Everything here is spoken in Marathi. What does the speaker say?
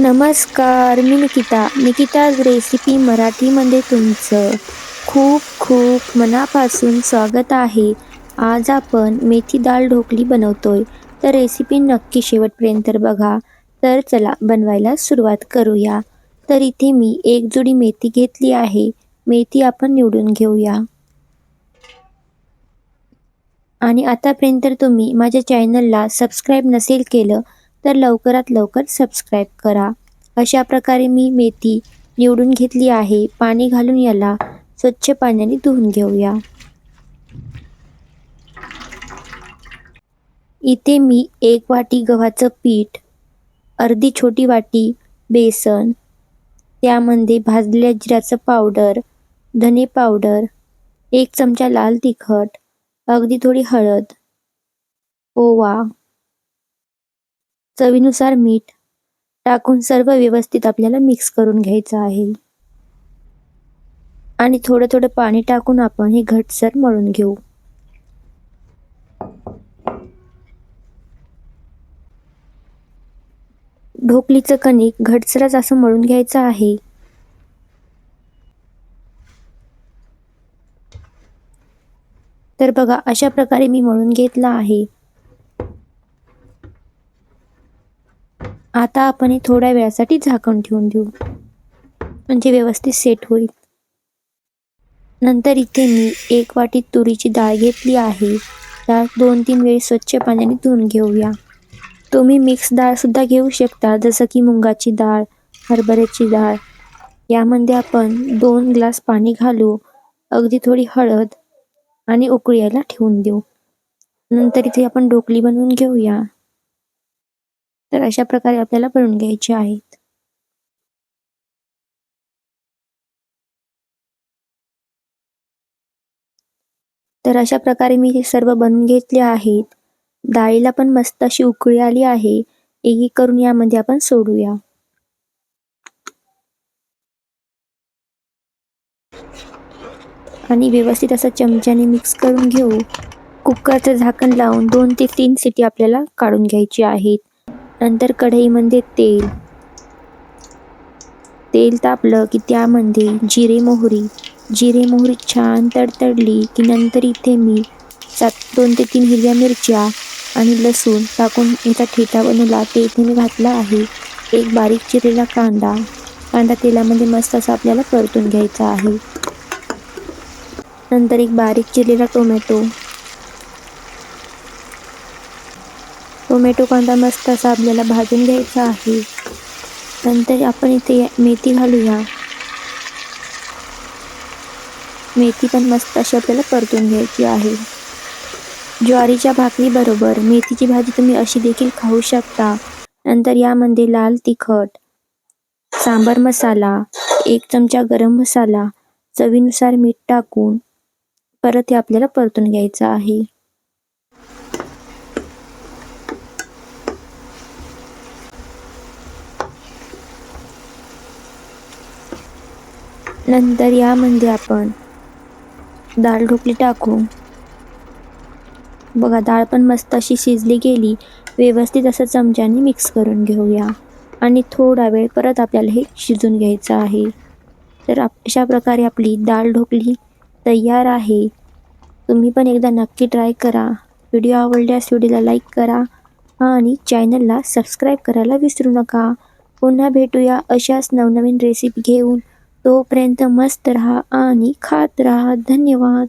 नमस्कार मी निकिता. निकिताज रेसिपी मराठीमध्ये तुमचं खूप खूप मनापासून स्वागत आहे. आज आपण मेथी डाळ ढोकली बनवतोय. तर रेसिपी नक्की शेवटपर्यंत बघा. तर चला बनवायला सुरुवात करूया. तर इथे मी एक जोडी मेथी घेतली आहे. मेथी आपण निवडून घेऊया. आणि आतापर्यंत तुम्ही माझ्या चॅनलला सबस्क्राईब नसेल केलं तर लवकरात लवकर सबस्क्राईब करा. अशा प्रकारे मी मेथी निवडून घेतली आहे. पाणी घालून याला स्वच्छ पाण्याने धुवून घेऊया. इथे मी एक वाटी गव्हाचं पीठ अर्धी छोटी वाटी बेसन त्यामध्ये भाजलेल्या जिऱ्याचं पावडर धने पावडर एक चमचा लाल तिखट अगदी थोडी हळद ओवा चवीनुसार मीठ टाकून सर्व व्यवस्थित आपल्याला मिक्स करून घ्यायचं आहे. आणि थोडं थोडं पाणी टाकून आपण हे घटसर मळून घेऊ. ढोकलीचं कणिक घटसरच असं मळून घ्यायचं आहे. तर बघा अशा प्रकारे मी मळून घेतला आहे. आता आपण हे थोड्या वेळासाठी झाकण ठेवून देऊ. म्हणजे व्यवस्थित सेट होईल. नंतर इथे मी एक वाटी तुरीची डाळ घेतली आहे. त्या दोन तीन वेळी स्वच्छ पाण्याने धुवून घेऊया. तुम्ही मिक्स डाळसुद्धा घेऊ शकता जसं की मुंगाची डाळ हरभऱ्याची डाळ. यामध्ये आपण दोन ग्लास पाणी घालू अगदी थोडी हळद आणि उकळी यायला ठेवून देऊ. नंतर इथे आपण ढोकली बनवून घेऊया. तर अशा प्रकारे आपल्याला बनवून घ्यायचे आहेत. तर अशा प्रकारे मी हे सर्व बनवून घेतले आहेत. डाळीला पण मस्त अशी उकळी आली आहे. एक एक करून यामध्ये आपण सोडूया. आणि व्यवस्थित असं चमच्याने मिक्स करून घेऊ. कुकरचं झाकण लावून दोन ते तीन सिटी आपल्याला काढून घ्यायची आहेत. नंतर कढईमध्ये तेल. तेल तापलं की त्यामध्ये जिरे मोहरी. जिरे मोहरी छान तडतडली की नंतर इथे मी सात दोन ते तीन हिरव्या मिरच्या आणि लसूण टाकून याचा ठेचा बनवला. ते इथे मी घातला आहे. एक बारीक चिरलेला कांदा. कांदा तेलामध्ये मस्त असा आपल्याला परतून घ्यायचा आहे. नंतर एक बारीक चिरलेला टोमॅटो. टोमॅटो कांदा मस्त असा आपल्याला भाजून घ्यायचा आहे. नंतर आपण इथे मेथी घालूया. मेथी पण मस्त अशी आपल्याला परतून घ्यायची आहे. ज्वारीच्या भाकरीबरोबर मेथीची भाजी तुम्ही अशी देखील खाऊ शकता. नंतर यामध्ये लाल तिखट सांबर मसाला एक चमचा गरम मसाला चवीनुसार मीठ टाकून परत हे आपल्याला परतून घ्यायचं आहे. नंतर यामध्ये आपण. डाळ ढोकली टाकू. बघा डाळ पण मस्त अशी शिजली गेली. व्यवस्थित असं चमच्याने मिक्स करून घेऊया. आणि थोडा वेळ परत आपल्याला हे शिजून घ्यायचं आहे. तर अशा प्रकारे आपली डाळ ढोकली तयार आहे. तुम्ही पण एकदा नक्की ट्राय करा. व्हिडिओ आवडल्यास व्हिडिओला लाईक करा आणि चॅनलला सबस्क्राईब करायला विसरू नका. पुन्हा भेटूया अशाच नवनवीन रेसिपी घेऊन. तोपर्यंत मस्त राहा आणि खात राहा. धन्यवाद.